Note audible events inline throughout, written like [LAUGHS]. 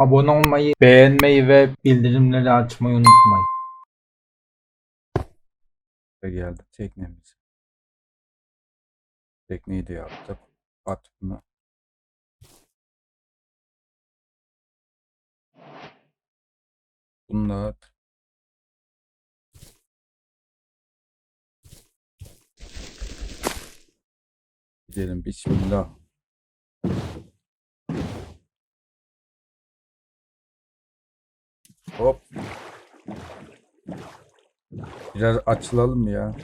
Abone olmayı, beğenmeyi ve bildirimleri açmayı unutmayın. Ve geldi teknemiz. Tekneyi de yaptık. At bunu. Bunu da at. Gidelim bismillah. Hop. Biraz açılalım ya.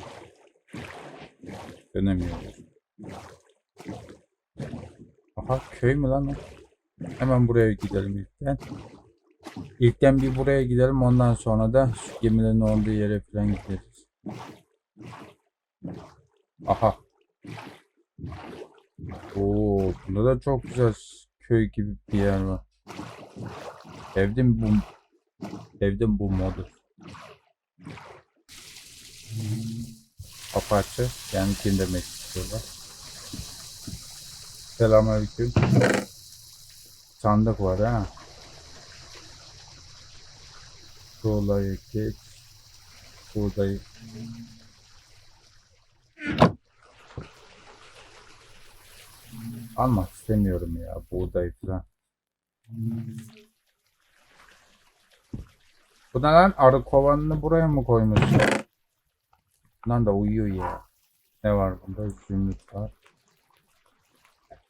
Dönemiyoruz. Aha köy mü lan? Hemen buraya gidelim ilkten. İlkten bir buraya gidelim ondan sonra da şu gemilerin olduğu yere falan gideriz. Aha. Oo, burada da çok güzel köy gibi bir yer var. Sevdim bu sevdim bu modu. Apache yani kim istiyorlar. Selamünaleyküm. Sandık var ha. Tuğlayı geç. Buğdayı. Almak istemiyorum ya buğdayı falan. Bu ne lan? Arı kovanını buraya mı koymuşsun? Bundan da uyuyor ya. Ne var bunda? Zümrüt var.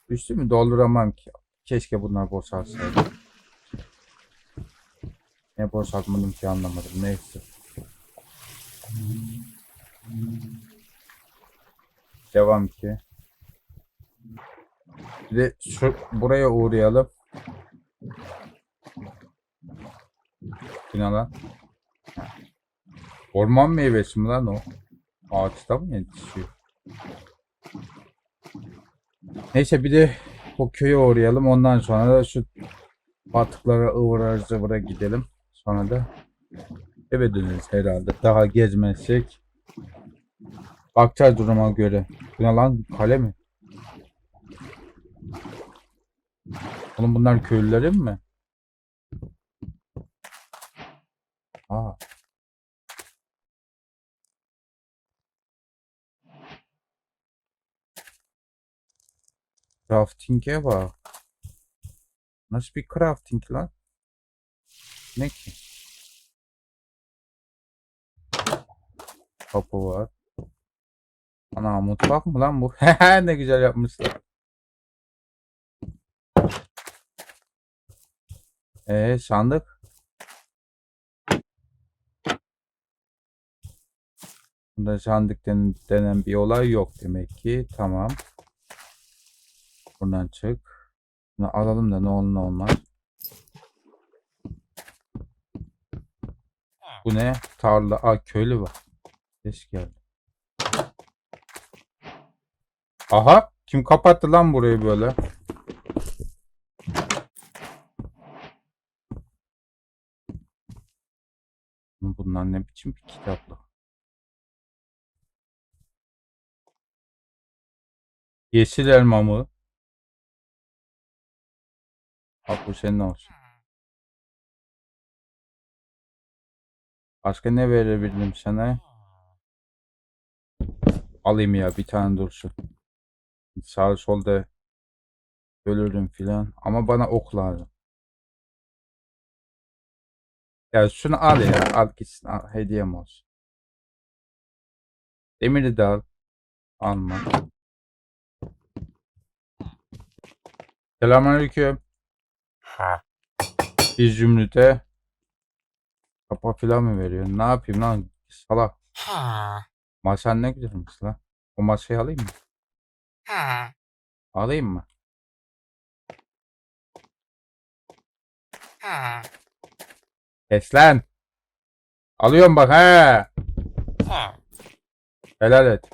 Üstümü dolduramam ki. Keşke bunlar boşalsaydı. Ne boşaltmadım ki anlamadım. Neyse. Devam ki. Bir de şu buraya uğrayalım. Bu ne lan? Orman meyvesi mi lan o? Ağaçta mı yetişiyor? Neyse bir de o köye uğrayalım. Ondan sonra da şu batıklara ıvıra zıvıra gidelim. Sonra da eve döneriz herhalde. Daha gezmezsek. Bakacağız duruma göre. Bu ne lan? Kale mi? Oğlum bunlar köylülerin mi? Aa. Crafting'e bak. Nasıl bir crafting lan? Ne ki? Kapı var. Ana mutfak mı lan bu? [LAUGHS] ne güzel yapmışlar. Ee sandık. Bunda sandık denen, bir olay yok demek ki. Tamam. Buradan çık. Bunu alalım da ne olur ne olmaz. Bu ne? Tarla. Aa köylü var. Ses geldi. Aha! Kim kapattı lan burayı böyle? Bunlar ne biçim bir kitaplık? Yeşil elma mı? Bak bu senin olsun. Başka ne verebilirim sana? Alayım ya bir tane dursun. Sağ solda ölürüm filan. Ama bana ok lazım. Ya şunu al ya. Al gitsin. Al. Hediyem olsun. Demiri de al. Alma. Selamünaleyküm. Bir zümrüte kapa filan mı veriyor? Ne yapayım lan? Salak. Masan ne güzelmiş lan. O masayı alayım mı? Alayım mı? Kes lan. Alıyorum bak he. Helal et.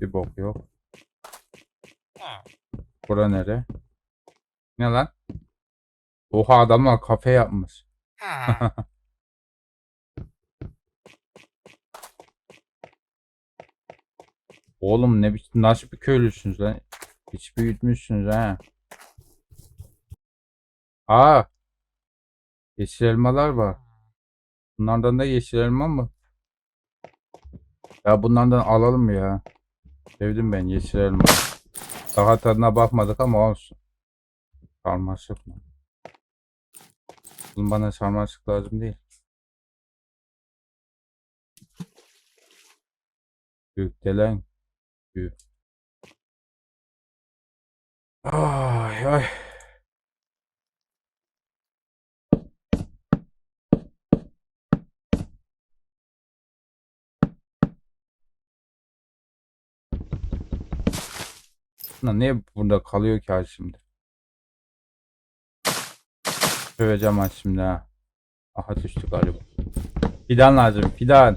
Bir bok yok. Bura nere? Ne lan? Oha adamlar kafe yapmış. [LAUGHS] Oğlum ne biçim nasıl bir köylüsünüz lan? Hiç büyütmüşsünüz ha. Aa. Yeşil elmalar var. Bunlardan da yeşil elma mı? Ya bunlardan alalım ya. Sevdim ben yeşil elma. Daha tadına bakmadık ama olsun. Sarmaşık mı? Oğlum bana sarmaşık lazım değil. Gökdelen. Gü. Ay ay. Lan niye burada kalıyor ki ha şimdi? Söveceğim ha şimdi ha. Aha düştü galiba. Fidan lazım fidan.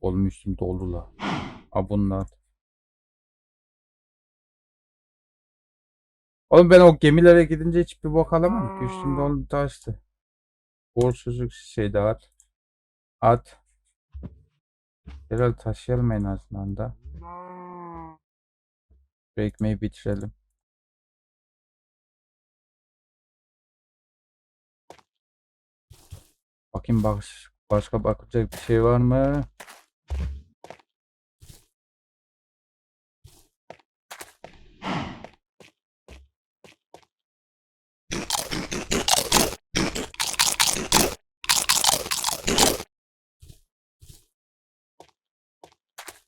Oğlum üstüm doldu la. Ha bunlar. Oğlum ben o gemilere gidince hiçbir bok alamam ki. Üstüm doldu taştı. Uğursuzluk şey de at. At. Herhalde taşıyalım en azından da. Şu ekmeği bitirelim. Bakayım bak başka bakacak bir şey var mı?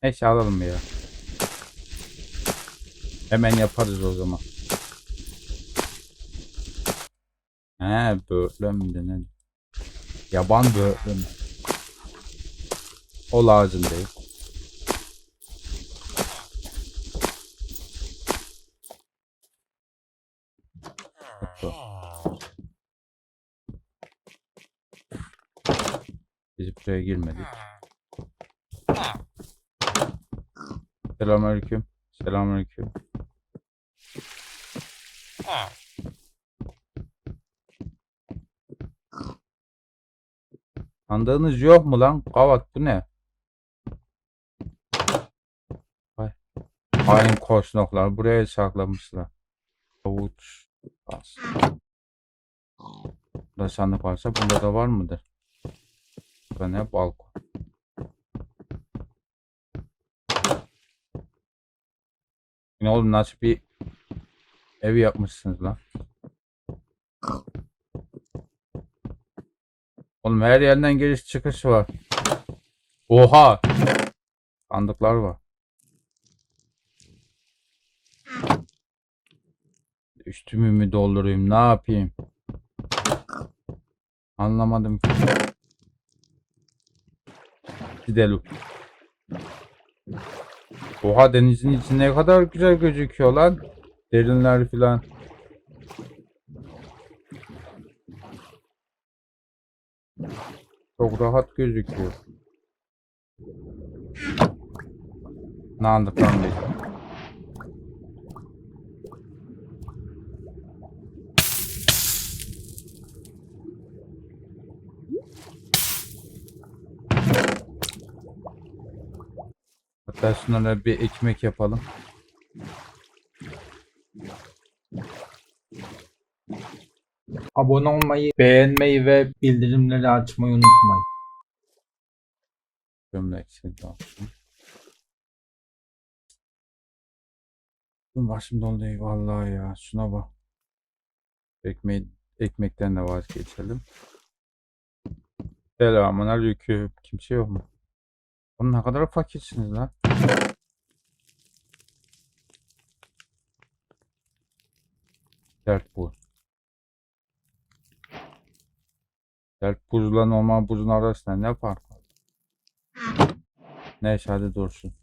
Neyse alalım ya. Hemen yaparız o zaman. He böğürtlen mi ne? Yaban böğürtlen? O lazım değil. Biz buraya girmedik. Selamünaleyküm. Selamünaleyküm. Sandığınız yok mu lan? Kavat bu ne? Vay. Hain koşnoklar buraya saklamışlar. Bas. Burada sandık varsa bunda da var mıdır? Burada ne? Balkon. Ne oğlum nasıl bir ev yapmışsınız lan? Oğlum her yerden giriş çıkış var. Oha! Sandıklar var. Üstümü mü doldurayım ne yapayım? Anlamadım. Gidelim. Oha denizin içi ne kadar güzel gözüküyor lan. Derinler filan. Çok rahat gözüküyor. Ne andık lan Hatta bir ekmek yapalım. Abone olmayı, beğenmeyi ve bildirimleri açmayı unutmayın. Gömlek sildi olsun. Dur başım doldu vallahi ya. Şuna bak. Ekmeği, ekmekten de vazgeçelim. Selamun aleyküm. Kimse yok mu? Oğlum ne kadar fakirsiniz lan. Dert bu. Dert buzla normal buzun arasında ne fark var? Neyse hadi dursun.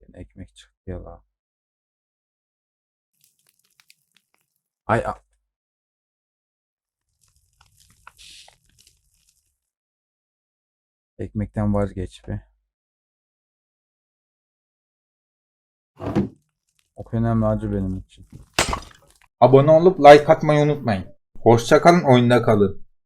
Yine ekmek çıktı ya la. Ay Ekmekten vazgeç be. O önemli acı benim için. Abone olup like atmayı unutmayın. Hoşça kalın, oyunda kalın.